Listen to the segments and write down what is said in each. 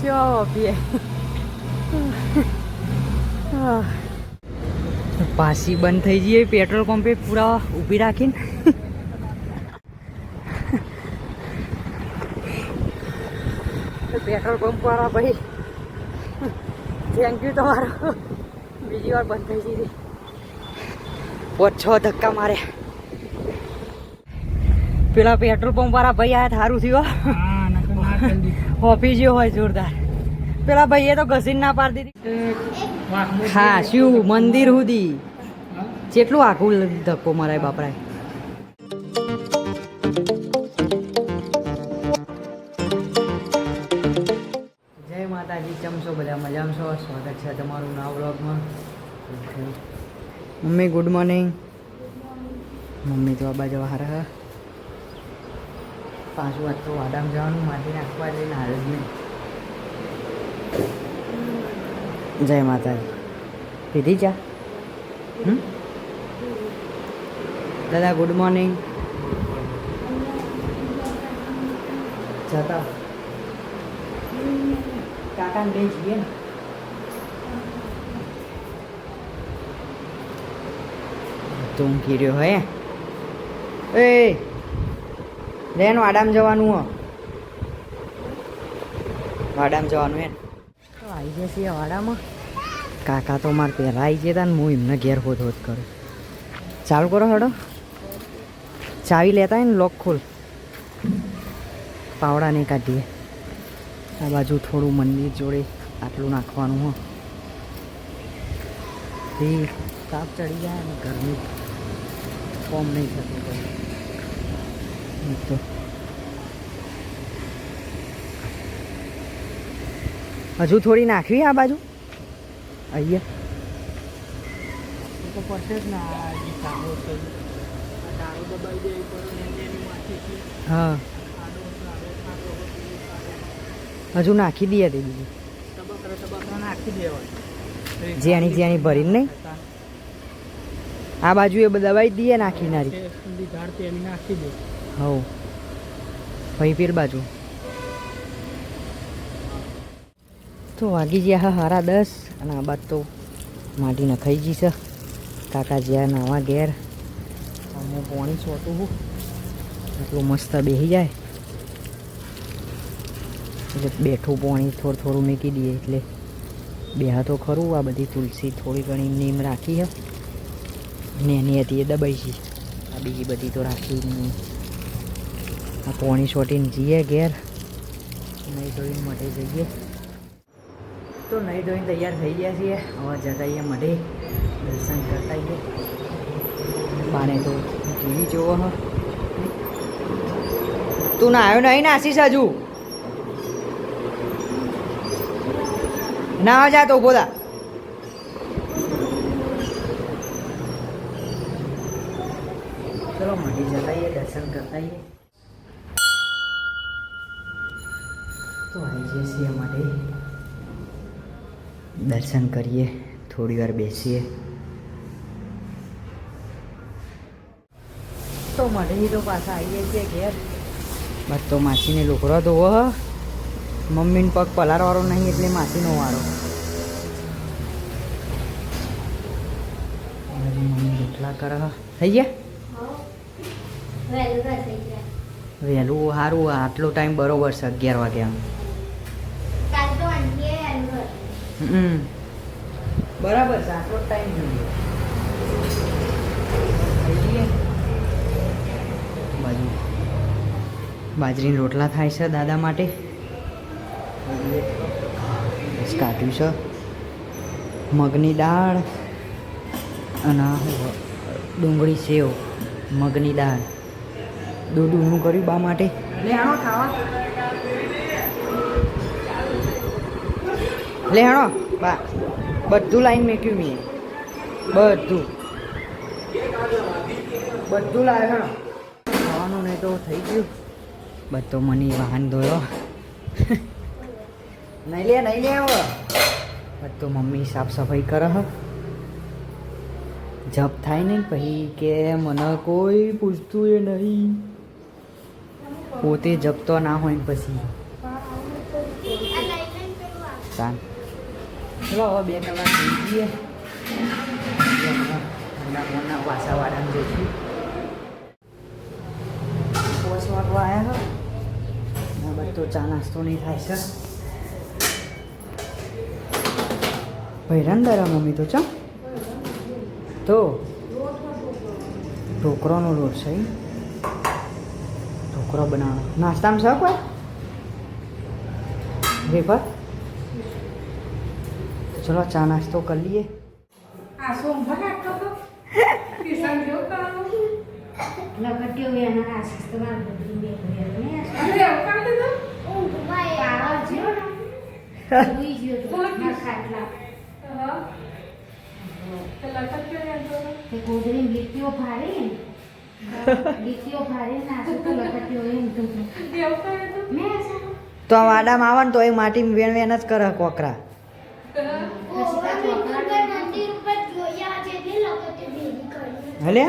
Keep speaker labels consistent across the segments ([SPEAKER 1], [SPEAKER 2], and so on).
[SPEAKER 1] ચો પીએ પાસી બંધ થઈ જઈએ, પેટ્રોલ પંપે પૂરા ઊભી રાખીને. પેટ્રોલ પંપ વાળા ભાઈ થેન્ક યુ તમારો. બીજી વાર બંધ થઈ જઈ પાંચ છ ધક્કા મારે. પેલા પેટ્રોલ પંપ વાળા ભાઈ આયા સારું થયું હોપી જેવો હોય જોરદાર. પેલા ભાઈએ તો ઘસીને ના પાડી દીધી. હા શું મંદિર સુધી. જેટલું આખું ધક્કો મરાય બાપરાય. જય માતાજી છો બધા? મજામાં છો? સ્વાગત છે તમારું નવા વ્લોગમાં. મમ્મી ગુડ મોર્નિંગ મમ્મી તો આ બાજુ હાર. હા પાછું આજ તો વાડામ જવાનું માટી નાખવા જઈને જ નહીં. જય માતાજી. પીધી ચા? દાદા ગુડ મોર્નિંગ જતા. કાકા બે જઈએ ને. તું કીર્યો હે. એ! લેન વાડામ જવાનું હો. વાડામ જવાનું હે તો આવી જશે વાડામાં. કાકા તો મારે પહેલાં આવી જતા ને હું એમને ઘેર હોત હોત કરું. ચાલુ કરો હડો. ચાવી લેતા હોય ને લોક ખોલ. પાવડા નહીં કાઢીએ. આ બાજુ થોડું મંદિર જોડે આટલું નાખવાનું હો. તાપ ચડી જાય ને ગરમી ફોર્મ નહીં થતું તો હજુ થોડી નાખવી આ બાજુ? અહીંયા તો પડશે જ ના હા. હજુ નાખી દઈએ તે બીજું.
[SPEAKER 2] નાખી દેવાય
[SPEAKER 1] જેણી જેણી ભરીને નહીં? આ બાજુ એ દબાઈ દઈએ નાખી નારી
[SPEAKER 2] નાખી દે.
[SPEAKER 1] હવ. ભાઈ બાજુ. તો વાગી ગયા હા હારા દસ અને આ બાદ તો માટી નખાઈ ગઈ છે. કાકા જ્યાં નાવા ઘેર. હું પોણી સોટું હું. એટલું મસ્ત બેસી જાય. એટલે બેઠું પોણી થોડું થોડું મૂકી દઈએ એટલે બેહા તો ખરું, આ બધી તુલસી થોડી ઘણી નીમ રાખી હે ને એની હતી એ દબાઈ છે આ બીજી બધી તો રાખી નહીં. આ પોણી સોટીને જઈએ ઘેર. નહીં ધોઈને મઢે જઈએ. તો નહીં ધોઈને તૈયાર થઈ ગયા છીએ. હવે જતા આવીએ મઢે. દર્શન કરતા આવીએ. બાને તો ટીવી જોવો હ તું ના આવ્યો નહીં આશીષ હજુ? ના જા તો બોલા ચલો મઢી જતા આવીએ, દર્શન કરતા આવીએ. તો આવી જઈએ છીએ માટે દર્શન કરીએ થોડી વાર બેસીએ. તો મઢી તો પાછા આવીએ છીએ ઘેર. બસ તો માસીને લોકરો ધોવો હ. મમ્મીને પગ પલારવાળો નહીં એટલે માસીનો વાળો મમ્મી રોટલા કર હ. થઈ ગયા? વહેલું સારું આટલો ટાઈમ બરોબર છે અગિયાર વાગ્યાનો હમ બરાબર છે આટલો ટાઈમ જોઈએ. બાજુ. બાજરીના રોટલા થાય છે દાદા માટે? કાઢ્યું છે. મગની દાળ અને? ડુંગળી સેવ મગની દાળ. દૂધ દૂધનું કર્યું બા માટે? ખાવા. લે હણો બા. બધું લાઈન મેક્યું મેં. બધું. બધું લાવે હાણો. ખાવાનું નહીં તો થઈ ગયું. બધો મને વાહન ધોયો. નહીં લે નહીં લે આવો બધું મમ્મી સાફ સફાઈ કરે હ. જપ થાય ને પછી કે મને કોઈ પૂછતું એ નહીં. પોતે જપતો ના હોય પછી. તાન ચલો હવે બે કલાક થઈ જઈએ વાસાવાળાને જઈશું પોચ વાગવા આવ્યા હો બધો ચા નાસ્તો નહીં થાય છે ભૈરાન દારા મમ્મી તો ચા તો ઢોકરાનો લોટ છે? ઢોકરો બનાવો નાસ્તામાં છે કોઈ વેફર ચલો ચા નાસ્તો કરી લઈએ
[SPEAKER 3] ગોદડી લીટીઓ ફાડી તો લગટ્યો એમ તો મેં સારું
[SPEAKER 1] તો આ વાડામાં આવે ને તો એ માટી વેણ વેણ જ કરે કોકરા હલે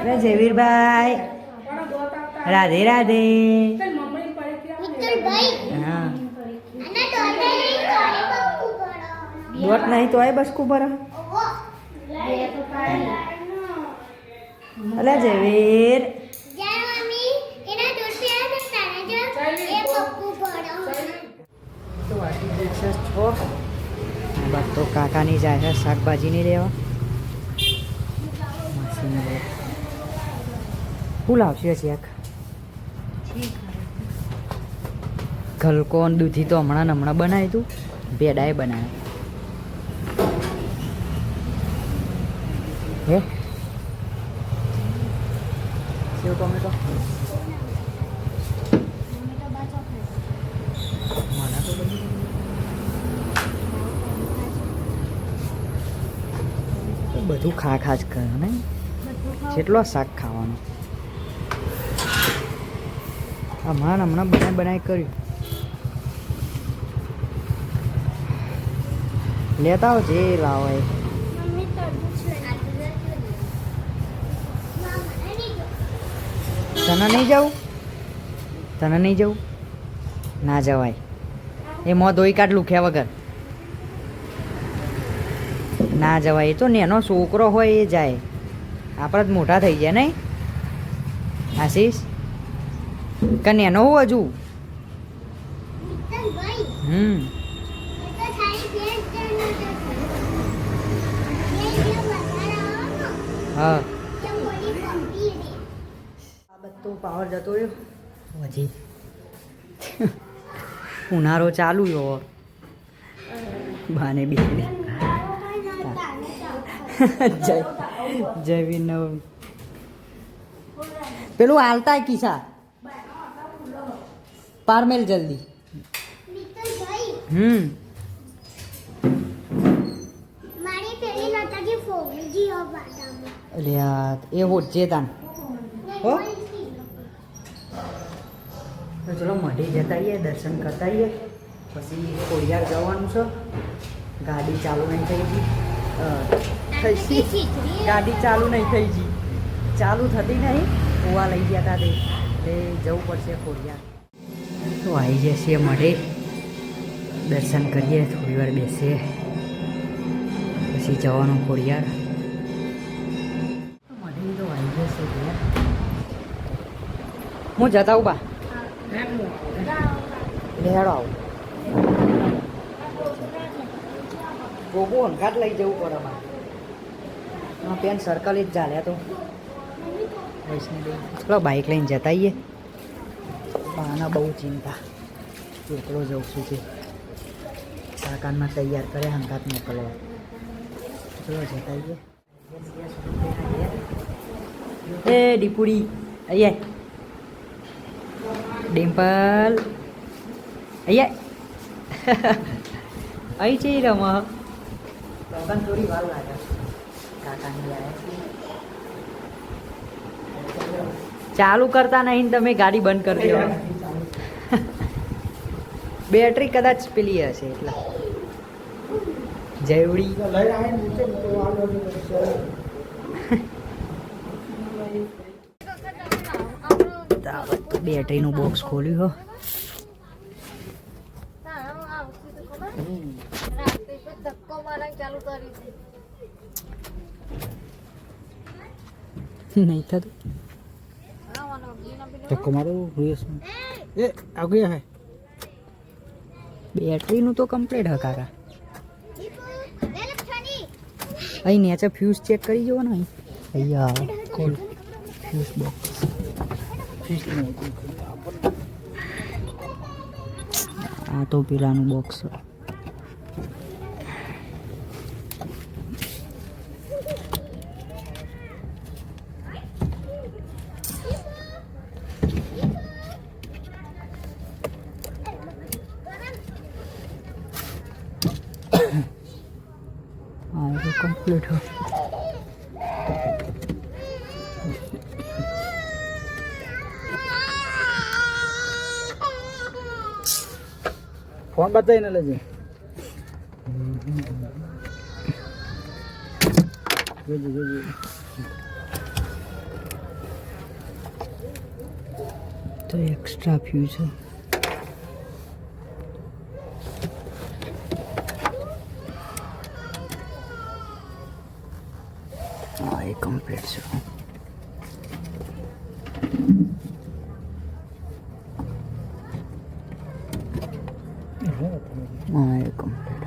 [SPEAKER 1] અરે જયવીરભાઈ રાધે રાધે. હા. દોટ નહીં તો બસ કુબર
[SPEAKER 3] બે તો
[SPEAKER 1] જયવીર તો કાકાની જાય છે, શાકભાજી નહીં લેવા. લે શું લાવશે ચેક ગલકો ને દૂધી તો હમણાં હમણાં બનાવ્યું તું. ભેડાએ બનાવ્યું હે? સેવ ટોમેટો. બધી બધું ખા ખા જ કરે ને. જેટલો શાક ખાવાનો. આ માન હમણાં બનાવી બનાવી કર્યું. લેતા આવો જે લાવો એ તને નહીં જવું? તને નહીં જવું? ના જવાય. એ મોં ધોઈ કાઢ લુખ્યા વગર. ના જવાય. એ તો નેનો છોકરો હોય એ જાય. આપણે જ મોટા થઈ જાય નહીં? આશીષ કન્યાનો નેનો હું હજુ હમ. હા. બધો પાવર જતો રહ્યો. હજી. ઉનાળો ચાલુ રહ્યો. બાને બી જય જય નવ પેલું હાલતા કિસ્સા પારમેલ જલ્દી. હમ. એટલે એ હોજે તાન. હો? તો ચલો મઢી જતા આવીએ દર્શન કરતા આવીએ. પછી ખોડિયાર જવાનું છે. ગાડી ચાલુ નહીં થઈ ગઈ અ, થઈ ગઈ ગાડી ચાલુ નહીં થઈ ગઈ. ચાલુ થતી નહીં. કુવા લઈ ગયા હતા તે. જવું પડશે ખોડિયાર. તો આવી જશે મઢે દર્શન કરીએ, થોડી વાર બેસીએ પછી જવાનું ખોડિયાર. મઢી તો આવી જશે હું જતા ઊભા લેડો આવું ગોગો હંકાટ લઈ જવું પડે હા પેન સર્કલ જ ચાલ્યા તો. વૈષ્ણવી બાઇક લઈને જતા આવીએ. બાના બહુ ચિંતા. એકલો જઉં છું. તે કાકાનમાં તૈયાર કરે હંકાત મોકલો. ચલો જતા આવીએ. એ ડીપુડી અહીંયા ડિમ્પલ. અહીંયા અહીં છે રમા ચોરી વાર લાગે. ચાલુ કરતા નહીં તમે ગાડી બંધ કરી દો. બેટરી કદાચ પેલી હશે એટલા. જયવડી બેટરીનું બોક્સ ખોલ્યું હો.
[SPEAKER 4] ચાલુ કરી
[SPEAKER 1] નહીં થતું.
[SPEAKER 2] ધક્કો મારો એ આ ગયા હે.
[SPEAKER 1] બેટરીનું તો કમ્પ્લીટ હ કાકા. અહીં નીચે ફ્યુઝ ચેક કરી જુઓ ને અહીં. અહીંયા કોલ ફ્યુઝ બોક્સ આ તો પેલાનું બોક્સ હા એ તો હ
[SPEAKER 2] ફોન બતાવીને લેજે. જોજે જોજે.
[SPEAKER 1] તો એક્સ્ટ્રા ફ્યુ છે હા એ કમ્પ્લીટ છે હા એ કમ્પ્લીટ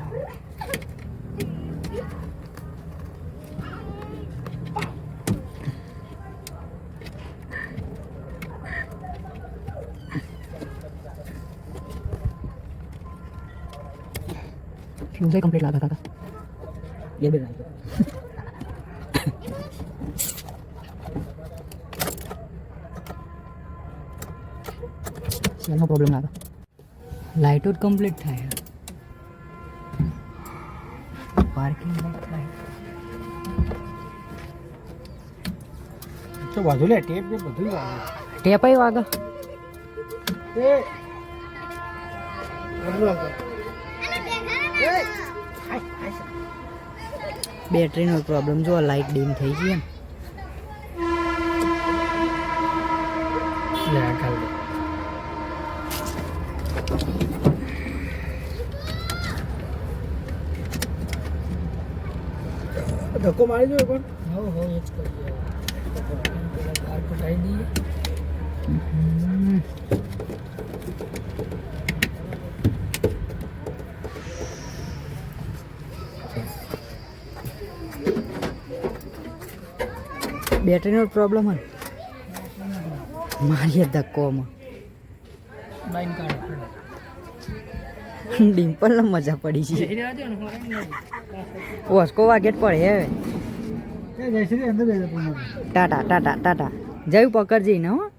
[SPEAKER 1] ફ્યુઝ કમ્પ્લીટ લાગે કાકા
[SPEAKER 2] એ બે નાખો
[SPEAKER 1] સેલનો પ્રોબ્લેમ લાગે લાઇટો જ કમ્પ્લીટ થાય પાર્કિંગ લાઇટ થાય
[SPEAKER 2] તો બાજુ લે ટેપ કે બધું વાગે
[SPEAKER 1] ટેપાઈ વાગે
[SPEAKER 2] એ બધું વાગે
[SPEAKER 1] બેટરીનો પ્રોબ્લેમ જો લાઇટ ડીમ થઈ ગઈ એમ
[SPEAKER 2] લે આ કાલ દે ધક્કો મારી દો પણ હો હો એ જ કરીએ પેલા બહાર પટાઈ દઈએ
[SPEAKER 1] બેટરીનો પ્રોબ્લેમ હોય મારીએ ધક્કોમાં. ડિમ્પલ મજા પડી છે. ઓસ્કો વાગે જ પડે હવે. ટાટા ટાટા ટાટા. જયું પકડજે ને હો.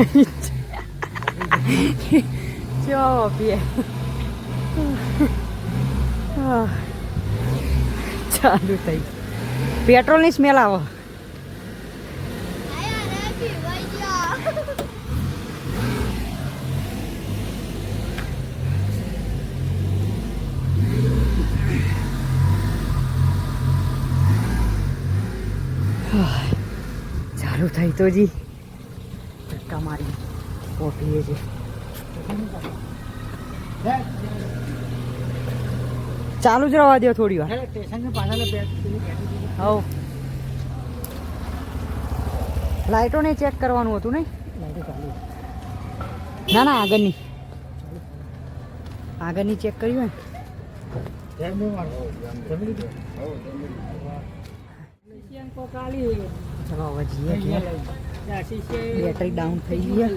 [SPEAKER 1] ચો પીએ ચાલુ થઈ પેટ્રોલની સ્મેલ આવો. ચાલુ થઈ તો જી. ધક્કા મારી. પોપીએ છે ચાલુ જ રહેવા દો થોડી વાર. હવ. લાઇટોને ચેક કરવાનું હતું નહીં? ના ના આગળની. આગળની ચેક જઈએ ઘેર. બેટરી ડાઉન થઈ ગઈ.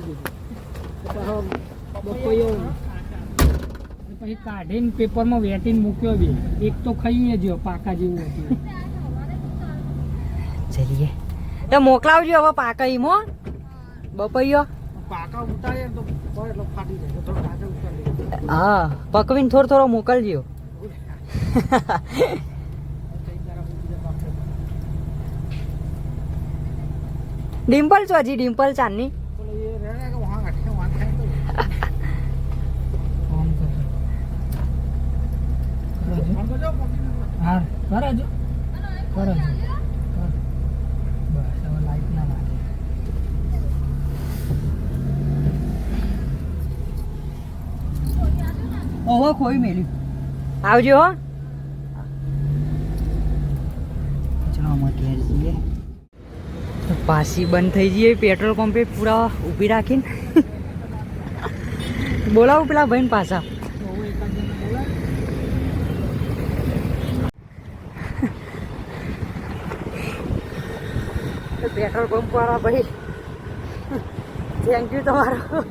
[SPEAKER 2] પછી કાઢીને પેપરમાં વેટીને મૂક્યો બી. એક તો ખાઈએ જો પાકા જેવું હતું.
[SPEAKER 1] ચલીએ. તો મોકલાવજો હવે પાકઈમો બપૈયો.
[SPEAKER 2] પાકા ઉતારીએ તો એટલો ફાટી જાય. થોડો ઉતારી
[SPEAKER 1] હા પકવીને થોડો થોડો મોકલજો. ડિમ્પલ છો હજી ડિમ્પલ ચાંદની?
[SPEAKER 2] કરાજો કરાજો બસ હવે
[SPEAKER 1] ઓહો કોઈ મેલ્યું. આવજો હો. પાસી બંધ થઈ જઈએ પેટ્રોલ પંપે પૂરા ઊભી રાખીને. બોલાવું પેલા ભાઈને પાછા. પેટ્રોલ પંપ વાળા ભાઈ. થેન્ક યુ તમારો.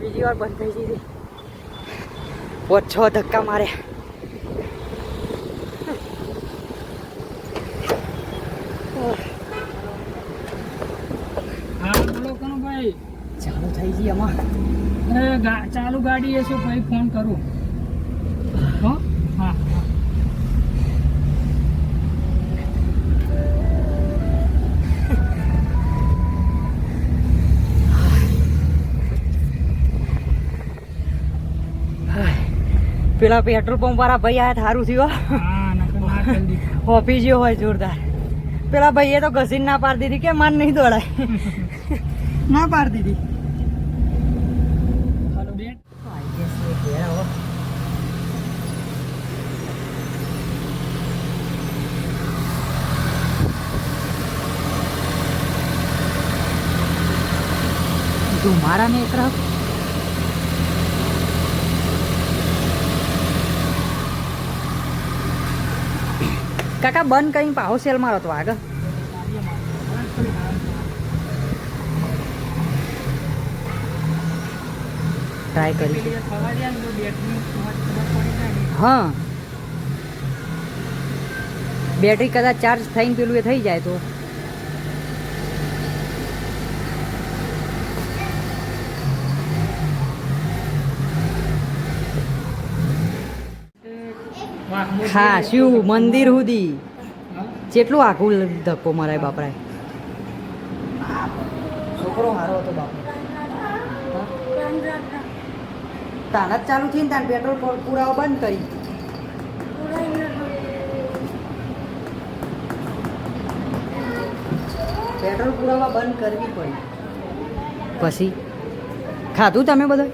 [SPEAKER 1] બીજી વાર બંધ થઈ જઈ પાંચ છ ધક્કા મારે.
[SPEAKER 2] હા બોલો ભાઈ?
[SPEAKER 1] ચાલુ થઈ ગઈ
[SPEAKER 2] એમાં ચાલુ ગાડી હશે ભાઈ ફોન કરું.
[SPEAKER 1] પેલા પેટ્રોલ પંપ વાળા ભાઈ આ સારું થયું હોપી ગયો હોય જોરદાર. પેલા ભાઈએ તો ઘસીને ના પાડી દીધી કે માન નહીં દોડાય. ના પાડી દીધી. તું મારા ને એક કાકા, બંધ કરીને પાહો સેલ મારો તો આગળ. ટ્રાય કરી. હા. બેટરી કદાચ ચાર્જ થઈને પેલું એ થઈ જાય તો. હા શું મંદિર સુધી કેટલું આખું ધક્કો મરાય બાપરાય. છોકરો હારો હતો બાપુ તાન જ ચાલુ થઈને તાને પેટ્રોલ પુરાવો બંધ કરી. પેટ્રોલ પુરાવા બંધ કરવી પડી. પછી? ખાધું તમે બધા?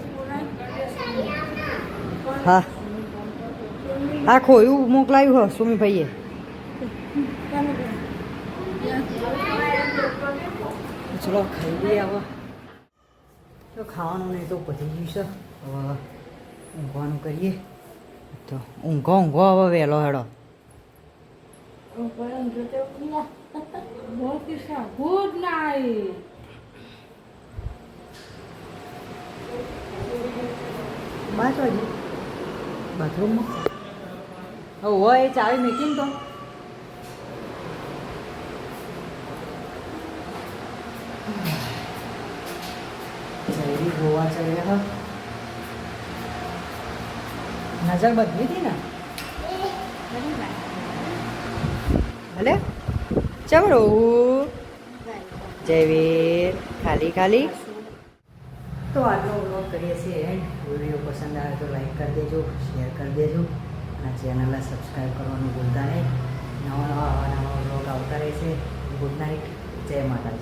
[SPEAKER 1] હા. આ એવું મોકલાયું હો, સુમીભાઈએ. ચલો, ખાઈ લઈએ હવે. તો ખાવાનું નહીં તો પતી ગયું છે. હવે ઊંઘવાનું કરીએ. તો ઊંઘો ઊંઘો હવે વહેલો હેડો.
[SPEAKER 2] ગુડ નાઇટ
[SPEAKER 1] બાથ બાથરૂમમાં? હવે એ ચાવી મૂકીને તો. જઈ ગોવા ચડ્યા નજર બદલી હતી ને. ભલે. ચમડો જયવીર, ખાલી ખાલી. તો આજનો વ્લોગ કરીએ છીએ. એન્ડ વીડિયો પસંદ આવે તો લાઈક કરી દેજો શેર કરી દેજો. અને ચેનલને સબસ્ક્રાઈબ કરવાનું ભૂલતા નહીં. નવા નવા નવા વ્લોગ આવતા રહેશે ગુડ નાઇટ. જય માતાજી.